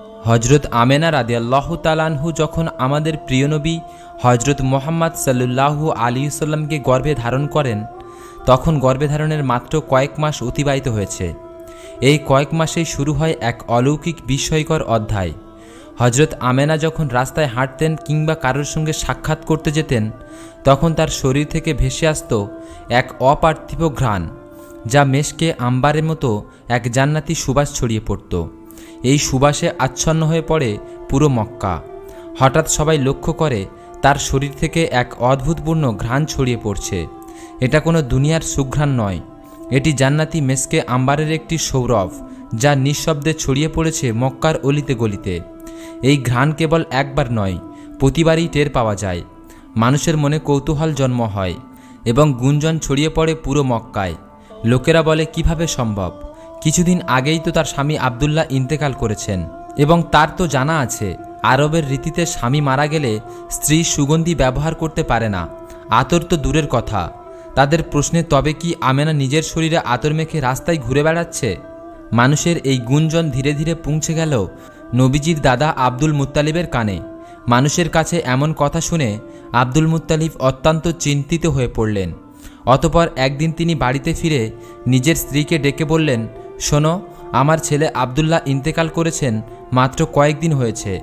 হজরত আমেনা রাদিয়াল্লাহ তালানহু যখন আমাদের প্রিয় নবী হজরত মোহাম্মদ সাল্লু আলী সাল্লামকে গর্ভে ধারণ করেন, তখন গর্ভে ধারণের মাত্র কয়েক মাস অতিবাহিত হয়েছে। এই কয়েক মাসেই শুরু হয় এক অলৌকিক বিস্ময়কর অধ্যায়। হজরত আমেনা যখন রাস্তায় হাঁটতেন কিংবা কারোর সঙ্গে সাক্ষাৎ করতে যেতেন, তখন তার শরীর থেকে ভেসে আসত এক অপার্থিব ঘ্রাণ, যা মেষকে আম্বারের মতো এক জান্নাতি সুবাস ছড়িয়ে পড়ত। এই সুবাসে আচ্ছন্ন হয়ে পড়ে পুরো মক্কা। হঠাৎ সবাই লক্ষ্য করে, তার শরীর থেকে এক অদ্ভুতপূর্ণ ঘ্রাণ ছড়িয়ে পড়ছে। এটা কোনো দুনিয়ার সুঘ্রাণ নয়। এটি জান্নাতি মেসকে আম্বারের একটি সৌরভ, যা নিঃশব্দে ছড়িয়ে পড়েছে মক্কার অলিতে গলিতে। এই ঘ্রাণ কেবল একবার নয়, প্রতিবারই টের পাওয়া যায়। মানুষের মনে কৌতূহল জন্ম হয় এবং গুঞ্জন ছড়িয়ে পড়ে পুরো মক্কায়। লোকেরা বলে, কীভাবে সম্ভব? কিছুদিন আগেই তো তার স্বামী আবদুল্লাহ ইন্তেকাল করেছেন এবং তার তো জানা আছে, আরবের রীতিতে স্বামী মারা গেলে স্ত্রী সুগন্ধি ব্যবহার করতে পারে না। আতর তো দূরের কথা। তাদের প্রশ্নে, তবে কি আমেনা নিজের শরীরে আতর মেখে রাস্তায় ঘুরে বেড়াচ্ছে? মানুষের এই গুঞ্জন ধীরে ধীরে পৌঁছে গেল নবীজির দাদা আব্দুল মুত্তালিবের কানে। মানুষের কাছে এমন কথা শুনে আব্দুল মুত্তালিব অত্যন্ত চিন্তিত হয়ে পড়লেন। অতপর একদিন তিনি বাড়িতে ফিরে নিজের স্ত্রীকে ডেকে বললেন শোনো, আমার ছেলে আবদুল্লাহ ইন্তেকাল করেছেন মাত্র কয়েকদিন হয়েছে।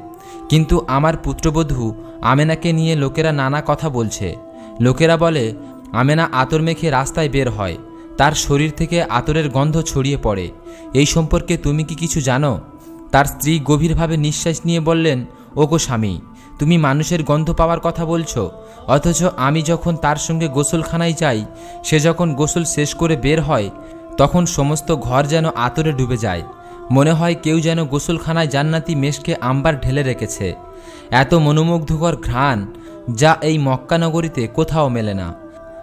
কিন্তু আমার পুত্রবধূ আমেনাকে নিয়ে লোকেরা নানা কথা বলছে। লোকেরা বলে, আমেনা আতর মেখে রাস্তায় বের হয়। তার শরীর থেকে আতরের গন্ধ ছড়িয়ে পড়ে। এই সম্পর্কে তুমি কি কিছু জানো? তার স্ত্রী গভীরভাবে নিঃশ্বাস নিয়ে বললেন, ওগো স্বামী, তুমি মানুষের গন্ধ পাওয়ার কথা বলছো। অথচ আমি যখন তার সঙ্গে গোসলখানায় যাই, সে যখন গোসল শেষ করে বের হয় তখন সমস্ত ঘর যেন আতরে ডুবে যায়। মনে হয় কেউ যেন গোসলখানায় জান্নাতি মেষকে আম্বার ঢেলে রেখেছে। এত মনোমুগ্ধকর ঘ্রাণ যা এই মক্কানগরীতে কোথাও মেলে না।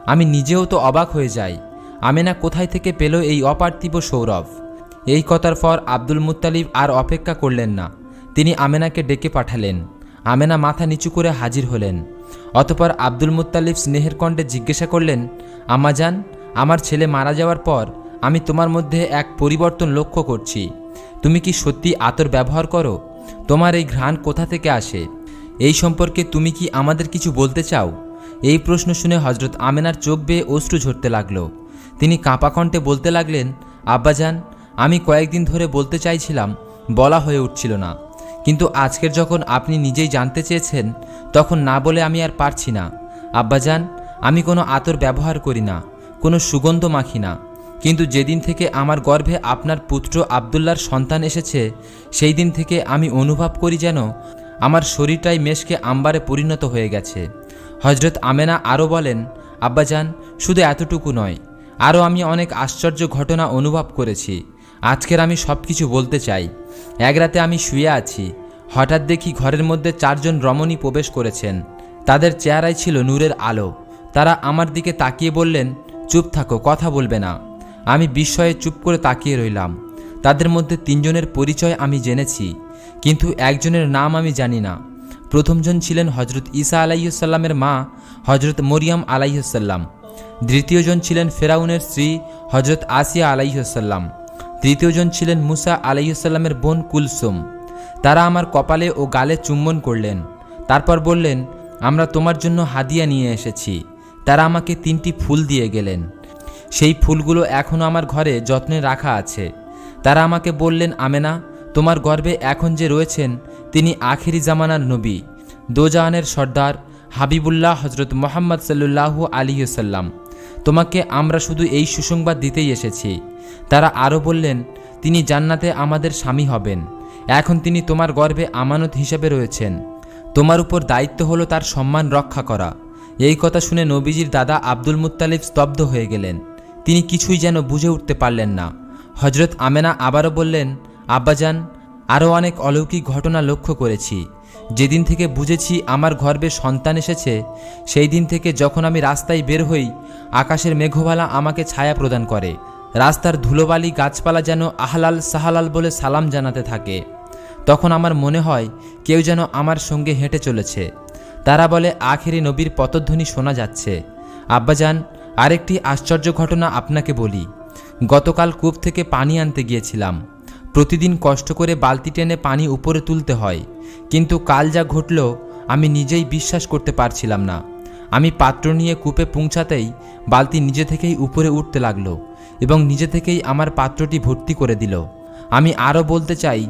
আমি নিজেও তো অবাক হয়ে যাই। আমেনা কোথায় থেকে পেল এই অপার্থিব সৌরভ? এই কথার পর আব্দুল মুত্তালিব আর অপেক্ষা করলেন না। তিনি আমেনাকে ডেকে পাঠালেন। আমেনা মাথা নিচু করে হাজির হলেন। অতপর আব্দুল মুত্তালিব স্নেহের কণ্ঠে জিজ্ঞাসা করলেন আমাজান আমার ছেলে মারা যাওয়ার পর আমি তোমার মধ্যে এক পরিবর্তন লক্ষ্য করছি। তুমি কি সত্যি আতর ব্যবহার করো? তোমার এই ঘ্রাণ কোথা থেকে আসে? এই সম্পর্কে তুমি কি আমাদের কিছু বলতে চাও? এই প্রশ্ন শুনে হজরত আমেনার চোখ বেয়ে অশ্রু ঝরতে লাগল। তিনি কাঁপা কণ্ঠে বলতে লাগলেন, আব্বাজান, আমি কয়েকদিন ধরে বলতে চাইছিলাম, বলা হয়ে উঠছিল না। কিন্তু আজকের যখন আপনি নিজেই জানতে চেয়েছেন, তখন না বলে আমি আর পারছি না। আব্বাজান, আমি কোনো আতর ব্যবহার করি না, কোনো সুগন্ধ মাখি না। কিন্তু যেদিন থেকে আমার গর্ভে আপনার পুত্র আবদুল্লার সন্তান এসেছে সেই দিন থেকে আমি অনুভব করি যেন আমার শরীরটাই মেষকে আম্বারে পরিণত হয়ে গেছে। হজরত আমেনা আরও বলেন, আব্বাজান, শুধু এতটুকু নয়, আরও আমি অনেক আশ্চর্য ঘটনা অনুভব করেছি। আজকের আমি সব কিছু বলতে চাই। এক রাতে আমি শুয়ে আছি। হঠাৎ দেখি ঘরের মধ্যে চারজন রমণী প্রবেশ করেছেন। তাদের চেহারায় ছিল নূরের আলো। তারা আমার দিকে তাকিয়ে বললেন, চুপ থাকো, কথা বলবে না। আমি বিস্ময়ে চুপ করে তাকিয়ে রইলাম। তাদের মধ্যে তিনজনের পরিচয় আমি জেনেছি, কিন্তু একজনের নাম আমি জানি না। প্রথমজন ছিলেন হজরত ঈসা আলাইসাল্লামের মা হজরত মরিয়াম আলাইসাল্লাম দ্বিতীয়জন ছিলেন ফেরাউনের স্ত্রী হজরত আসিয়া আলাইসাল্লাম তৃতীয়জন ছিলেন মুসা আলাইসাল্লামের বোন কুলসুম। তারা আমার কপালে ও গালে চুম্বন করলেন। তারপর বললেন, আমরা তোমার জন্য হাদিয়া নিয়ে এসেছি। তারা আমাকে তিনটি ফুল দিয়ে গেলেন। সেই ফুলগুলো এখনও আমার ঘরে যত্নে রাখা আছে। তারা আমাকে বললেন, আমেনা, তোমার গর্বে এখন যে রয়েছেন, তিনি আখেরি জামানার নবী। দোজাহানের সর্দার হাবিবুল্লাহ হজরত মোহাম্মদ সাল্লু আলিয়াল্লাম তোমাকে আমরা শুধু এই সুসংবাদ দিতেই এসেছি। তারা আরও বললেন, তিনি জান্নাতে আমাদের স্বামী হবেন। এখন তিনি তোমার গর্বে আমানত হিসেবে রয়েছেন। তোমার উপর দায়িত্ব হলো তার সম্মান রক্ষা করা। এই কথা শুনে নবীজির দাদা আব্দুল মুত্তালিব স্তব্ধ হয়ে গেলেন। তিনি কিছুই যেন বুঝে উঠতে পারলেন না। হজরত আমেনা আবারও বললেন, আব্বাজান, আরও অনেক অলৌকিক ঘটনা লক্ষ্য করেছি। যেদিন থেকে বুঝেছি আমার গর্ভে সন্তান এসেছে, সেই দিন থেকে যখন আমি রাস্তায় বের হই, আকাশের মেঘবালা আমাকে ছায়া প্রদান করে। রাস্তার ধুলোবালি গাছপালা যেন আহলাল সাহালাল বলে সালাম জানাতে থাকে। তখন আমার মনে হয়, কেউ যেন আমার সঙ্গে হেঁটে চলেছে। তারা বলে, আখেরি নবীর পতধ্বনি শোনা যাচ্ছে। আব্বাজান আরেকটি আশ্চর্য ঘটনা আপনাকে বলি। গতকাল কূপ থেকে পানি আনতে গিয়েছিলাম। প্রতিদিন কষ্ট করে বালতি টেনে পানি উপরে তুলতে হয়। কিন্তু কাল যা ঘটল, আমি নিজেই বিশ্বাস করতে পারছিলাম না। আমি পাত্র নিয়ে কূপে পৌঁছাতেই বালতি নিজে থেকেই উপরে উঠতে লাগল এবং নিজে থেকেই আমার পাত্রটি ভর্তি করে দিল। আমি আরও বলতে চাই,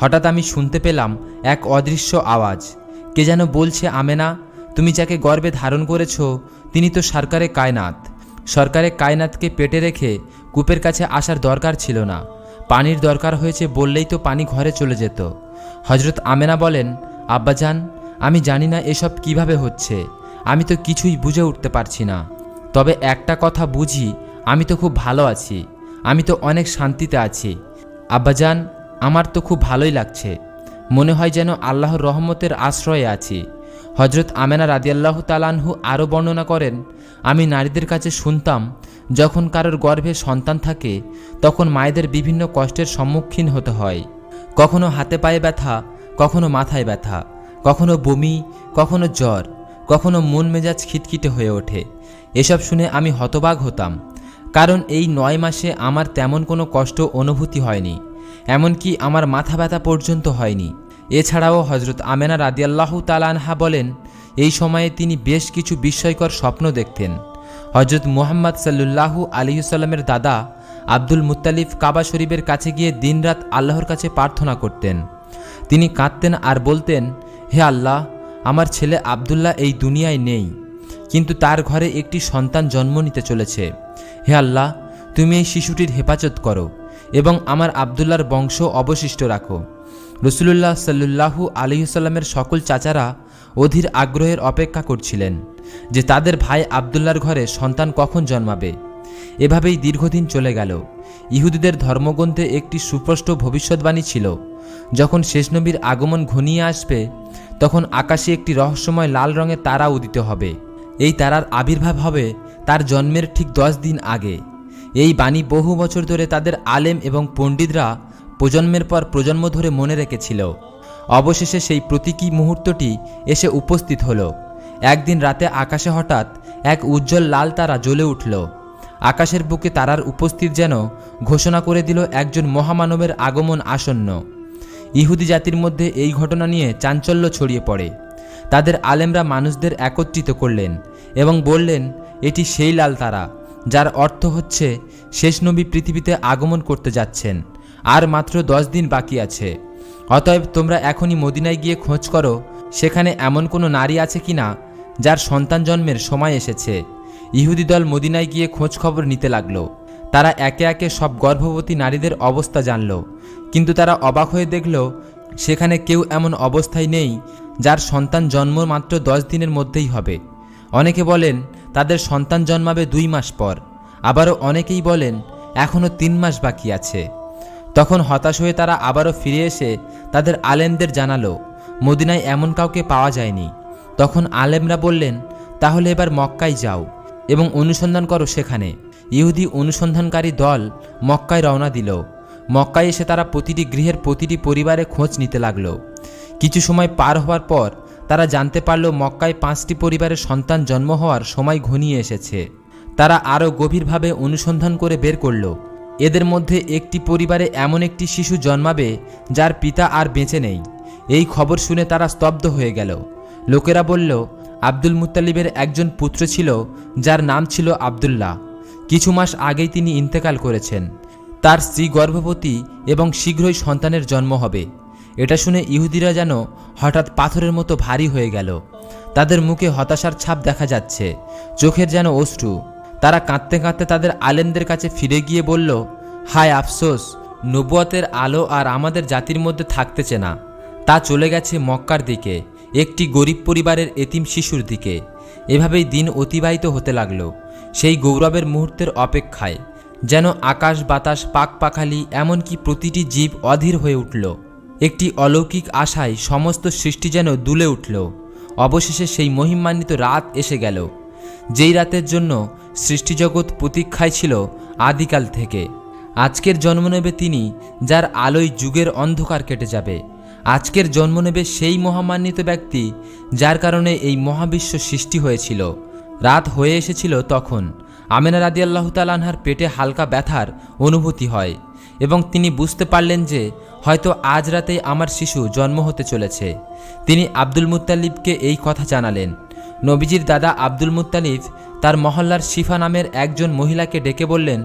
হঠাৎ আমি শুনতে পেলাম এক অদৃশ্য আওয়াজ। কে যেন বলছে, আমেনা, তুমি যাকে গর্বে ধারণ করেছ, তিনি তো সরকারে কায়নাত। সরকারে কায়নাতকে পেটে রেখে কূপের কাছে আসার দরকার ছিল না। পানির দরকার হয়েছে বললেই তো পানি ঘরে চলে যেত। হজরত আমেনা বলেন, আব্বাজান, আমি জানি না এসব কীভাবে হচ্ছে। আমি তো কিছুই বুঝে উঠতে পারছি না। তবে একটা কথা বুঝি, আমি তো খুব ভালো আছি। আমি তো অনেক শান্তিতে আছি। আব্বাজান, আমার তো খুব ভালোই লাগছে। মনে হয় যেন আল্লাহর রহমতের আশ্রয়ে আছি। হজরত আমেনা রাদিয়াল্লাহু তালানহু আরও বর্ণনা করেন আমি নারীদের কাছে শুনতাম, যখন কারোর গর্ভে সন্তান থাকে, তখন মায়েদের বিভিন্ন কষ্টের সম্মুখীন হতে হয়। কখনো হাতে পায়ে ব্যথা, কখনো মাথায় ব্যথা, কখনো বমি, কখনো জ্বর, কখনো মন মেজাজ খিটখিটে হয়ে ওঠে। এসব শুনে আমি হতবাক হতাম, কারণ এই নয় মাসে আমার তেমন কোনো কষ্ট অনুভূতি হয়নি, এমনকি আমার মাথা ব্যথা পর্যন্ত হয়নি। এছাড়াও হজরত আমেনা রাদিয়াল্লাহু তালানহা বলেন এই সময়ে তিনি বেশ কিছু বিস্ময়কর স্বপ্ন দেখতেন। হজরত মুহাম্মদ সাল্লুল্লাহু আলিউসাল্লামের দাদা আব্দুল মুত্তালিফ কাবা শরীফের কাছে গিয়ে দিনরাত আল্লাহর কাছে প্রার্থনা করতেন। তিনি কাঁদতেন আর বলতেন, হে আল্লাহ, আমার ছেলে আবদুল্লাহ এই দুনিয়ায় নেই, কিন্তু তার ঘরে একটি সন্তান জন্ম নিতে চলেছে। হে আল্লাহ, তুমি এই শিশুটির হেফাজত করো এবং আমার আবদুল্লার বংশ অবশিষ্ট রাখো। রসুলুল্লাহ সাল্লু আলিহাল্লামের সকল চাচারা অধীর আগ্রহের অপেক্ষা করছিলেন যে তাদের ভাই আবদুল্লার ঘরে সন্তান কখন জন্মাবে। এভাবেই দীর্ঘদিন চলে গেল। ইহুদিদের ধর্মগ্রন্থে একটি সুস্পষ্ট ভবিষ্যৎবাণী ছিল, যখন শেষ নবীর আগমন ঘনিয়ে আসবে, তখন আকাশে একটি রহস্যময় লাল রঙের তারা উদিত হবে। এই তারার আবির্ভাব হবে তার জন্মের ঠিক দশ দিন আগে। এই বাণী বহু বছর ধরে তাদের আলেম এবং পণ্ডিতরা প্রজন্মের পর প্রজন্ম ধরে মনে রেখেছিল। অবশেষে সেই প্রতীকী মুহূর্তটি এসে উপস্থিত হলো। একদিন রাতে আকাশে হঠাৎ এক উজ্জ্বল লাল তারা জ্বলে উঠল। আকাশের বুকে তারার উপস্থিত যেন ঘোষণা করে দিল একজন মহামানবের আগমন আসন্ন। ইহুদি জাতির মধ্যে এই ঘটনা নিয়ে চাঞ্চল্য ছড়িয়ে পড়ে। তাদের আলেমরা মানুষদের একত্রিত করলেন এবং বললেন, এটি সেই লাল তারা, যার অর্থ হচ্ছে, শেষ নবী পৃথিবীতে আগমন করতে যাচ্ছেন। আর মাত্র দশ দিন বাকি আছে। অতএব তোমরা এখনই মদিনায় গিয়ে খোঁজ করো, সেখানে এমন কোনো নারী আছে কি না যার সন্তান জন্মের সময় এসেছে। ইহুদি দল মদিনায় গিয়ে খোঁজ খবর নিতে লাগল। তারা একে একে সব গর্ভবতী নারীদের অবস্থা জানল, কিন্তু তারা অবাক হয়ে দেখল, সেখানে কেউ এমন অবস্থায় নেই যার সন্তান জন্ম মাত্র দশ দিনের মধ্যেই হবে। অনেকে বলেন, তাদের সন্তান জন্মাবে দুই মাস পর। আবারও অনেকেই বলেন, এখনও তিন মাস বাকি আছে। তখন হতাশ হয়ে তারা আবারও ফিরে এসে তাদের আলেমদের জানালো, মদিনায় এমন কাউকে পাওয়া যায়নি। তখন আলেমরা বললেন, তাহলে এবার মক্কায় যাও এবং অনুসন্ধান করো সেখানে। ইহুদি অনুসন্ধানকারী দল মক্কায় রওনা দিল। মক্কায় এসে তারা প্রতিটি গৃহের প্রতিটি পরিবারে খোঁজ নিতে লাগল। কিছু সময় পার হওয়ার পর তারা জানতে পারল মক্কায় পাঁচটি পরিবারের সন্তান জন্ম হওয়ার সময় ঘনিয়ে এসেছে। তারা আরও গভীরভাবে অনুসন্ধান করে বের করল। এদের মধ্যে একটি পরিবারে এমন একটি শিশু জন্মাবে যার পিতা আর বেঁচে নেই। এই খবর শুনে তারা স্তব্ধ হয়ে গেল। লোকেরা বলল, আব্দুল মুত্তালিবের একজন পুত্র ছিল, যার নাম ছিল আবদুল্লাহ। কিছু মাস আগেই তিনি ইন্তেকাল করেছেন। তার স্ত্রী গর্ভবতী এবং শীঘ্রই সন্তানের জন্ম হবে। এটা শুনে ইহুদিরা যেন হঠাৎ পাথরের মতো ভারী হয়ে গেল। তাদের মুখে হতাশার ছাপ দেখা যাচ্ছে। চোখের যেন অশ্রু। তারা কাঁদতে কাঁদতে তাদের আলেমদের কাছে ফিরে গিয়ে বলল, হায় আফসোস, নবুয়াতের আলো আর আমাদের জাতির মধ্যে থাকতেছে না। তা চলে গেছে মক্কার দিকে, একটি গরিব পরিবারের এতিম শিশুর দিকে। এভাবেই দিন অতিবাহিত হতে লাগল। সেই গৌরবের মুহূর্তের অপেক্ষায় যেন আকাশ বাতাস পাক পাখালি এমনকি প্রতিটি জীব অধীর হয়ে উঠল। একটি অলৌকিক আশায় সমস্ত সৃষ্টি যেন দুলে উঠল। অবশেষে সেই মহিমান্বিত রাত এসে গেল। যেই রাতের জন্য সৃষ্টিজগৎ প্রতীক্ষায় ছিল আদিকাল থেকে। আজকের জন্ম নেবে তিনি, যার আলোয় যুগের অন্ধকার কেটে যাবে। আজকের জন্ম নেবে সেই মহামান্বিত ব্যক্তি, যার কারণে এই মহাবিশ্ব সৃষ্টি হয়েছিল। রাত হয়ে এসেছিল তখন। আমেনা রাদি আল্লাহ পেটে হালকা ব্যথার অনুভূতি হয় এবং তিনি বুঝতে পারলেন যে, হয়তো আজ রাতেই আমার শিশু জন্ম হতে চলেছে। তিনি আব্দুল মুত্তালিবকে এই কথা জানালেন। নবীজির দাদা আব্দুল মুত্তালিফ তার মহল্লার শিফা নামের একজন মহিলাকে ডেকে বললেন,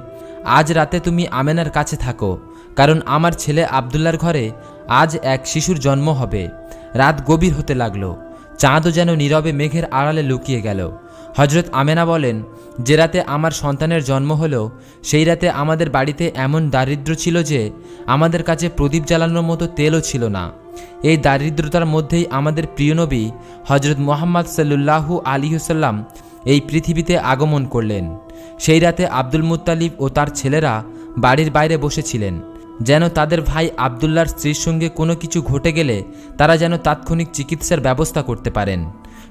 আজ রাতে তুমি আমেনার কাছে থাকো, কারণ আমার ছেলে আবদুল্লার ঘরে আজ এক শিশুর জন্ম হবে। রাত গভীর হতে লাগল। চাঁদও যেন নীরবে মেঘের আড়ালে লুকিয়ে গেল। হজরত আমেনা বলেন, যে রাতে আমার সন্তানের জন্ম হলো, সেই রাতে আমাদের বাড়িতে এমন দারিদ্র্য ছিল যে আমাদের কাছে প্রদীপ জ্বালানোর মতো তেলও ছিল না। এই দারিদ্রতার মধ্যেই আমাদের প্রিয় নবী হজরত মোহাম্মদ সাল্লু আলিহসাল্লাম এই পৃথিবীতে আগমন করলেন। সেই রাতে আব্দুল মুত্তালিব ও তার ছেলেরা বাড়ির বাইরে বসেছিলেন। যেন তাদের ভাই আবদুল্লার স্ত্রীর সঙ্গে কোনো কিছু ঘটে গেলে তারা যেন তাৎক্ষণিক চিকিৎসার ব্যবস্থা করতে পারেন।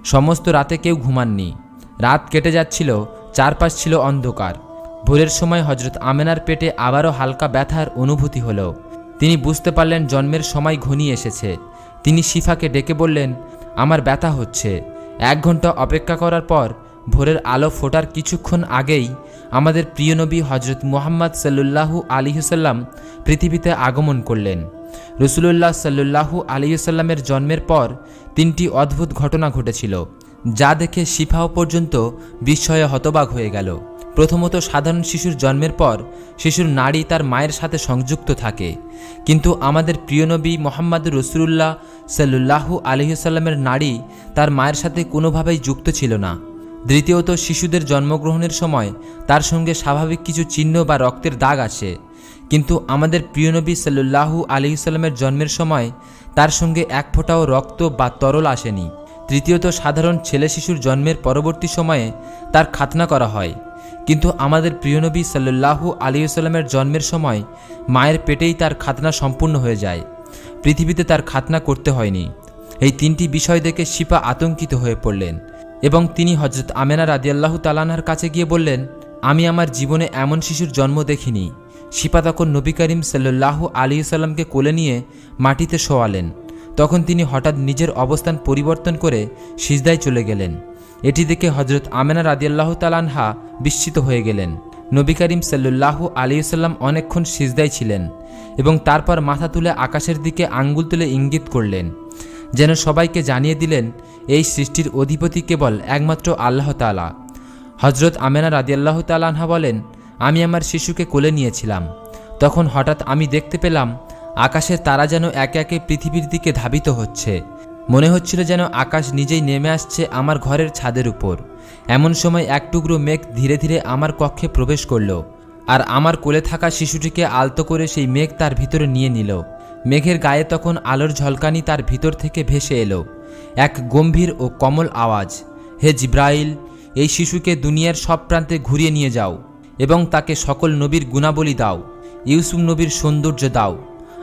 সমস্ত রাতে কেউ ঘুমাননি। রাত কেটে যাচ্ছিল, চারপাশ ছিল অন্ধকার। ভোরের সময় হজরত আমেনার পেটে আবারও হালকা ব্যথার অনুভূতি হলো। তিনি বুঝতে পারলেন জন্মের সময় ঘনিয়ে এসেছে। তিনি শিফাকে ডেকে বললেন, আমার ব্যথা হচ্ছে। এক ঘণ্টা অপেক্ষা করার পর ভোরের আলো ফোটার কিছুক্ষণ আগেই আমাদের প্রিয় নবী হজরত মুহাম্মদ সাল্লু আলিহসাল্লাম পৃথিবীতে আগমন করলেন। রসুলুল্লাহ সাল্লু আলিহসাল্লামের জন্মের পর তিনটি অদ্ভুত ঘটনা ঘটেছিল। যা দেখে শিফাও পর্যন্ত বিস্ময়ে হতবাক হয়ে গেল। প্রথমত সাধারণ শিশুর জন্মের পর শিশুর নাড়ি তার মায়ের সাথে সংযুক্ত থাকে। কিন্তু আমাদের প্রিয় নবী মোহাম্মদ রসুল্লাহ সাল্লু আলহিসাল্লামের নাড়ি তার মায়ের সাথে কোনোভাবেই যুক্ত ছিল না। দ্বিতীয়ত শিশুদের জন্মগ্রহণের সময় তার সঙ্গে স্বাভাবিক কিছু চিহ্ন বা রক্তের দাগ আসে কিন্তু আমাদের প্রিয় নবী সাল্লু আলহিসাল্লামের জন্মের সময় তার সঙ্গে এক ফোঁটাও রক্ত বা তরল আসেনি। তৃতীয়ত সাধারণ ছেলে শিশুর জন্মের পরবর্তী সময়ে তার খাতনা করা হয়। কিন্তু আমাদের প্রিয়নবী সাল্লু আলিউসাল্লামের জন্মের সময় মায়ের পেটেই তার খাতনা সম্পূর্ণ হয়ে যায়। পৃথিবীতে তার খাতনা করতে হয়নি। এই তিনটি বিষয় দেখে শিপা আতঙ্কিত হয়ে পড়লেন এবং তিনি হজরত আমেনা রাদিয়াল্লাহ তালানহার কাছে গিয়ে বললেন, আমি আমার জীবনে এমন শিশুর জন্ম দেখিনি। শিপা তখন নবী করিম সাল্লাহ আলী সাল্লামকে কোলে নিয়ে মাটিতে শোয়ালেন। তখন তিনি হঠাৎ নিজের অবস্থান পরিবর্তন করে সিজদায় চলে গেলেন। এটি দেখে হজরত আমেনা রাদিয়াল্লাহ তালানহা বিস্মিত হয়ে গেলেন। নবী করিম সাল্লাহ আলিউসাল্লাম অনেকক্ষণ সিজদায় ছিলেন এবং তারপর মাথা তুলে আকাশের দিকে আঙ্গুল তুলে ইঙ্গিত করলেন, যেন সবাইকে জানিয়ে দিলেন, এই সৃষ্টির অধিপতি কেবল একমাত্র আল্লাহ তালা হজরত আমেনা রাদিয়াল্লাহ তালানহা বলেন, আমি আমার শিশুকে কোলে নিয়েছিলাম। তখন হঠাৎ আমি দেখতে পেলাম আকাশের তারা যেন একে একে পৃথিবীর দিকে ধাবিত হচ্ছে। মনে হচ্ছিল যেন আকাশ নিজেই নেমে আসছে আমার ঘরের ছাদের উপর। এমন সময় এক টুকরো মেঘ ধীরে ধীরে আমার কক্ষে প্রবেশ করল আর আমার কোলে থাকা শিশুটিকে আলতো করে সেই মেঘ তার ভিতরে নিয়ে নিল। মেঘের গায়ে তখন আলোর ঝলকানি তার ভিতর থেকে ভেসে এলো। এক গম্ভীর ও কমল আওয়াজ, হে জিব্রাইল, এই শিশুকে দুনিয়ার সব প্রান্তে ঘুরিয়ে নিয়ে যাও এবং তাকে সকল নবীর গুণাবলী দাও। ইউসুফ নবীর সৌন্দর্য দাও।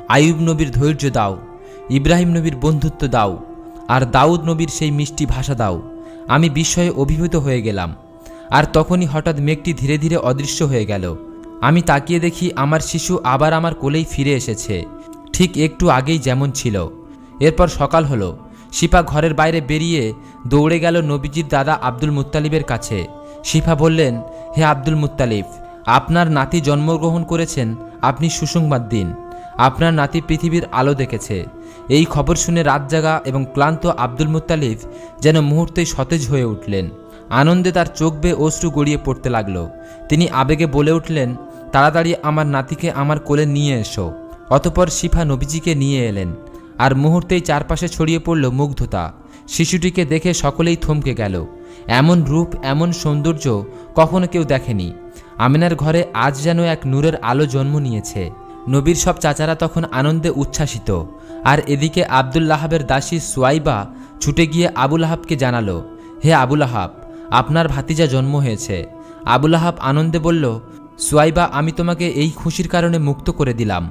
আয়ুব নবীর ধৈর্য দাও, ইব্রাহিম নবীর বন্ধুত্ব দাও, আর দাউদ নবীর সেই মিষ্টি ভাষা দাও। আমি বিস্ময়ে অভিভূত হয়ে গেলাম। আর তখনই হঠাৎ মেঘটি ধীরে ধীরে অদৃশ্য হয়ে গেল। আমি তাকিয়ে দেখি আমার শিশু আবার আমার কোলেই ফিরে এসেছে। ঠিক একটু আগেই যেমন ছিল। এরপর সকাল হলো। শিপা ঘরের বাইরে বেরিয়ে দৌড়ে গেল নবীজির দাদা আব্দুল মুত্তালিবের কাছে। শিফা বললেন, হে আব্দুল মুত্তালিব, আপনার নাতি জন্মগ্রহণ করেছেন, আপনি সুসংবাদ দিন। আপনার নাতি পৃথিবীর আলো দেখেছে। এই খবর শুনে রাত জাগা এবং ক্লান্ত আব্দুল মুত্তালিব যেন মুহূর্তেই সতেজ হয়ে উঠলেন। আনন্দে তার চোখ বেয়ে অশ্রু গড়িয়ে পড়তে লাগল। তিনি আবেগে বলে উঠলেন, তাড়াতাড়ি আমার নাতিকে আমার কোলে নিয়ে এসো। অতপর শিফা নবীজিকে নিয়ে এলেন। আর মুহূর্তেই চারপাশে ছড়িয়ে পড়ল মুগ্ধতা। শিশুটিকে দেখে সকলেই থমকে গেল। এমন রূপ, এমন সৌন্দর্য কখনো কেউ দেখেনি। আমিনার ঘরে আজ যেন এক নূরের আলো জন্ম নিয়েছে। নবীর সব চাচারা তখন আনন্দে উচ্ছ্বাসিত। আর এদিকে আবদুল্লাহাবের দাসী সুয়াইবা ছুটে গিয়ে আবুল আহাবকে জানালো, হে আবুল আহাব আপনার ভাতিজা জন্ম হয়েছে। আবুল আহাব আনন্দে বলল, সুয়াইবা, আমি তোমাকে এই খুশির কারণে মুক্ত করে দিলাম।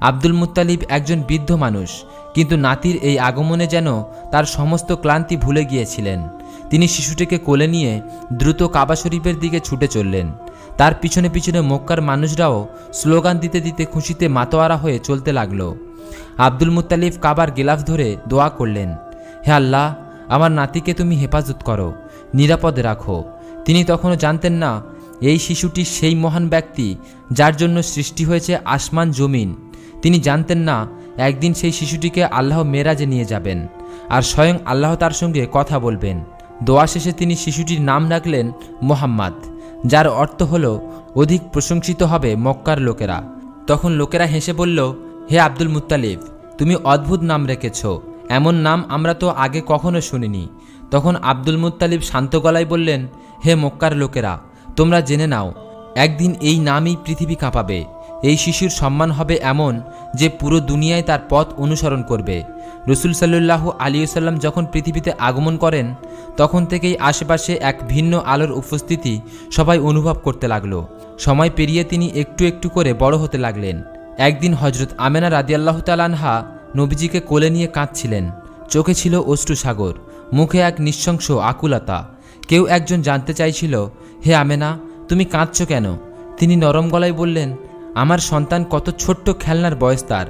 আব্দুল মুত্তালিব একজন বৃদ্ধ মানুষ, কিন্তু নাতির এই আগমনে যেন তার সমস্ত ক্লান্তি ভুলে গিয়েছিলেন। তিনি শিশুটিকে কোলে নিয়ে দ্রুত কাবা শরীফের দিকে ছুটে চললেন। তার পিছনে পিছনে মক্কার মানুষরাও স্লোগান দিতে দিতে খুশিতে মাতোয়ারা হয়ে চলতে লাগল। আব্দুল মুতালিফ কাবার গিলাফ ধরে দোয়া করলেন, হে আল্লাহ, আমার নাতিকে তুমি হেফাজত করো, নিরাপদে রাখো। তিনি তখনও জানতেন না, এই শিশুটি সেই মহান ব্যক্তি যার জন্য সৃষ্টি হয়েছে আসমান জমিন। তিনি জানতেন না, একদিন সেই শিশুটিকে আল্লাহ মেরাজে নিয়ে যাবেন আর স্বয়ং আল্লাহ তার সঙ্গে কথা বলবেন। দোয়া শেষে তিনি শিশুটির নাম রাখলেন মোহাম্মদ। যার অর্থ হল, অধিক প্রশংসিত হবে মক্কার লোকেরা। তখন লোকেরা হেসে বলল, হে আব্দুল মুতালিফ তুমি অদ্ভুত নাম রেখেছ। এমন নাম আমরা তো আগে কখনো শুনিনি। তখন আব্দুল মুতালিব শান্ত গলায় বললেন, হে মক্কার লোকেরা, তোমরা জেনে নাও, একদিন এই নামই পৃথিবী কাঁপাবে। এই শিশুর সম্মান হবে এমন যে পুরো দুনিয়ায় তার পথ অনুসরণ করবে। রসুল সাল্লাহ আলিউসাল্লাম যখন পৃথিবীতে আগমন করেন, তখন থেকেই আশেপাশে এক ভিন্ন আলোর উপস্থিতি সবাই অনুভব করতে লাগল। সময় পেরিয়ে তিনি একটু একটু করে বড় হতে লাগলেন। একদিন হজরত আমেনা রাদিয়াল্লাহ তালানহা নবীজিকে কোলে নিয়ে কাঁদছিলেন। চোখে ছিল অশ্রু সাগর, মুখে এক নিঃশংস আকুলতা। কেউ একজন জানতে চাইছিল, হে আমেনা, তুমি কাঁদছ কেন? তিনি নরম গলায় বললেন আমার সন্তান কত ছোট্ট খেলনার বয়স তার।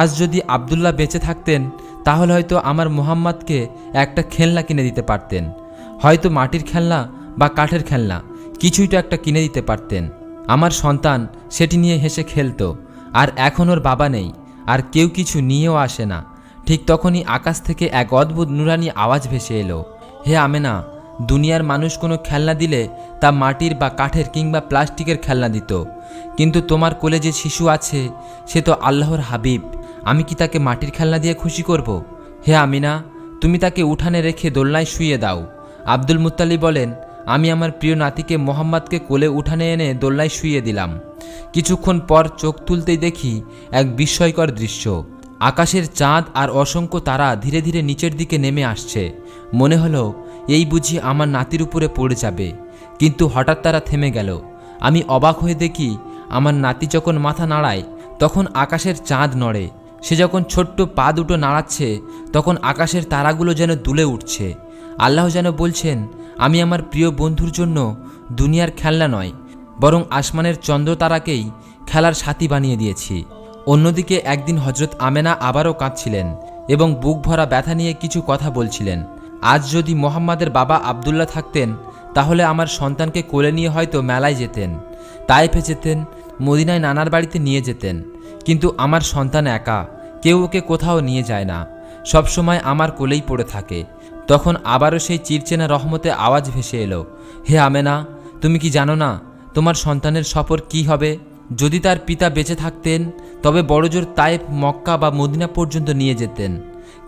আজ যদি আবদুল্লাহ বেঁচে থাকতেন, তাহলে হয়তো আমার মোহাম্মদকে একটা খেলনা কিনে দিতে পারতেন। হয়তো মাটির খেলনা বা কাঠের খেলনা, কিছুই তো একটা কিনে দিতে পারতেন। আমার সন্তান সেটি নিয়ে হেসে খেলতো, আর এখন ওর বাবা নেই, আর কেউ কিছু নিয়েও আসে না। ঠিক তখনই আকাশ থেকে এক অদ্ভুত নুরানি আওয়াজ ভেসে এলো। হে আমেনা, দুনিয়ার মানুষ কোনো খেলনা দিলে তা মাটির বা কাঠের কিংবা প্লাস্টিকের খেলনা দিত। কিন্তু তোমার কোলে যে শিশু আছে, সে তো আল্লাহর হাবিব। আমি কি তাকে মাটির খেলনা দিয়ে খুশি করব। হে আমিনা, তুমি তাকে উঠানে রেখে দোলনায় শুয়ে দাও। আব্দুল মুত্তালি বলেন, আমি আমার প্রিয় নাতিকে মোহাম্মদকে কোলে উঠানে এনে দোলনায় শুইয়ে দিলাম। কিছুক্ষণ পর চোখ তুলতেই দেখি এক বিস্ময়কর দৃশ্য। আকাশের চাঁদ আর অসংখ্য তারা ধীরে ধীরে নিচের দিকে নেমে আসছে। মনে হলো, এই বুঝি আমার নাতির উপরে পড়ে যাবে। কিন্তু হঠাৎ তারা থেমে গেল। আমি অবাক হয়ে দেখি আমার নাতি যখন মাথা নাড়ায়, তখন আকাশের চাঁদ নড়ে। সে যখন ছোট্ট পা দুটো নাড়াচ্ছে, তখন আকাশের তারাগুলো যেন দুলে উঠছে। আল্লাহ যেন বলছেন, আমি আমার প্রিয় বন্ধুর জন্য দুনিয়ার খেলনা নয়, বরং আসমানের চন্দ্র তারাকেই খেলার সাথী বানিয়ে দিয়েছি। অন্যদিকে একদিন হজরত আমেনা আবারও কাঁদছিলেন এবং বুক ভরা ব্যথা নিয়ে কিছু কথা বলছিলেন। আজ যদি মোহাম্মদের বাবা আবদুল্লাহ থাকতেন তাহলে আমার সন্তানকে কোলে নিয়ে হয়তো মেলায় যেতেন, তাইফে যেতেন, মদিনায় নানার বাড়িতে নিয়ে যেতেন। কিন্তু আমার সন্তান একা, কেউ ওকে কোথাও নিয়ে যায় না। সবসময় আমার কোলেই পড়ে থাকে। তখন আবারও সেই চিরচেনা রহমতে আওয়াজ ভেসে এলো, হে আমেনা, তুমি কি জানো না, তোমার সন্তানের সফর কি হবে? যদি তার পিতা বেঁচে থাকতেন, তবে বড়জোর তাইফ মক্কা বা মদিনা পর্যন্ত নিয়ে যেতেন।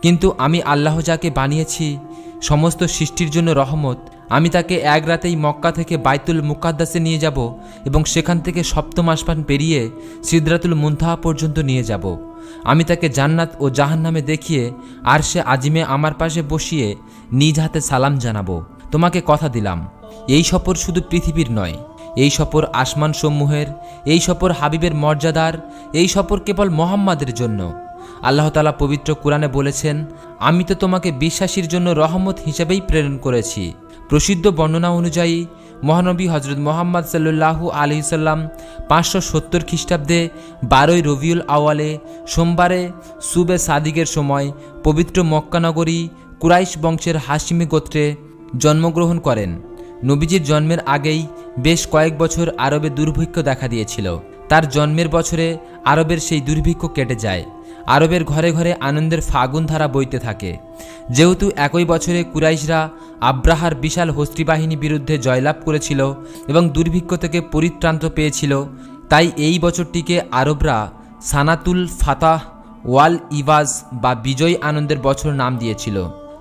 কিন্তু আমি আল্লাহ যাকে বানিয়েছি, সমস্ত সৃষ্টির জন্য রহমত আমি তাকে এক রাতেই মক্কা থেকে বাইতুল মুকাদ্দাসে নিয়ে যাব এবং সেখান থেকে সপ্তম আসমান পেরিয়ে সিদ্রাতুল মুন্তাহা পর্যন্ত নিয়ে যাব। আমি তাকে জান্নাত ও জাহান্নামে দেখিয়ে আর সে আজিমে আমার পাশে বসিয়ে নিজ হাতে সালাম জানাব। তোমাকে কথা দিলাম, এই সফর শুধু পৃথিবীর নয়, এই সফর আসমান সমূহের এই সফর হাবিবের মর্যাদার, এই সফর কেবল মোহাম্মদের জন্য। আল্লাহ তালা পবিত্র কোরআনে বলেছেন, আমি তো তোমাকে বিশ্বাসীর জন্য রহমত হিসেবেই প্রেরণ করেছি। প্রসিদ্ধ বর্ণনা অনুযায়ী মহানবী হজরত মোহাম্মদ সাল্লু আলি সাল্লাম পাঁচশো সত্তর খ্রিস্টাব্দে বারোই রবিউল আওয়ালে সোমবারে সুবে সাদিকের সময় পবিত্র মক্কানগরী কুরাইশ বংশের হাসিমি গোত্রে জন্মগ্রহণ করেন। নবীজির জন্মের আগেই বেশ কয়েক বছর আরবে দুর্ভিক্ষ দেখা দিয়েছিল। তার জন্মের বছরে আরবের সেই দুর্ভিক্ষ কেটে যায়। আরবের ঘরে ঘরে আনন্দের ফাগুন ধারা বইতে থাকে। যেহেতু একই বছরে কুরাইশরা আব্রাহার বিশাল হস্তি বাহিনী বিরুদ্ধে জয়লাভ করেছিল এবং দুর্ভিক্ষ থেকে পরিত্রান্ত পেয়েছিল, তাই এই বছরটিকে আরবরা সানাতুল ফাতাহ, ওয়াল ইভাজ বা বিজয় আনন্দের বছর নাম দিয়েছিল।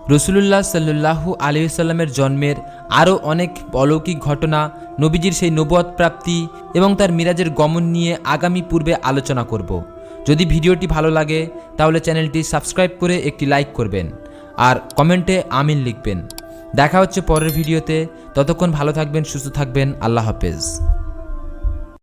রসুলুল্লাহ সাল্লু আলিয়াল্লামের জন্মের আরও অনেক অলৌকিক ঘটনা নবীজির সেই নবদ প্রাপ্তি এবং তার মিরাজের গমন নিয়ে আগামী পূর্বে আলোচনা করব। যদি ভিডিওটি ভালো লাগে, তাহলে চ্যানেলটি সাবস্ক্রাইব করে একটি লাইক করবেন। আর কমেন্টে আমিন লিখবেন। দেখা হচ্ছে পরের ভিডিওতে। ততক্ষণ ভালো থাকবেন, সুস্থ থাকবেন। আল্লাহ হাফেজ।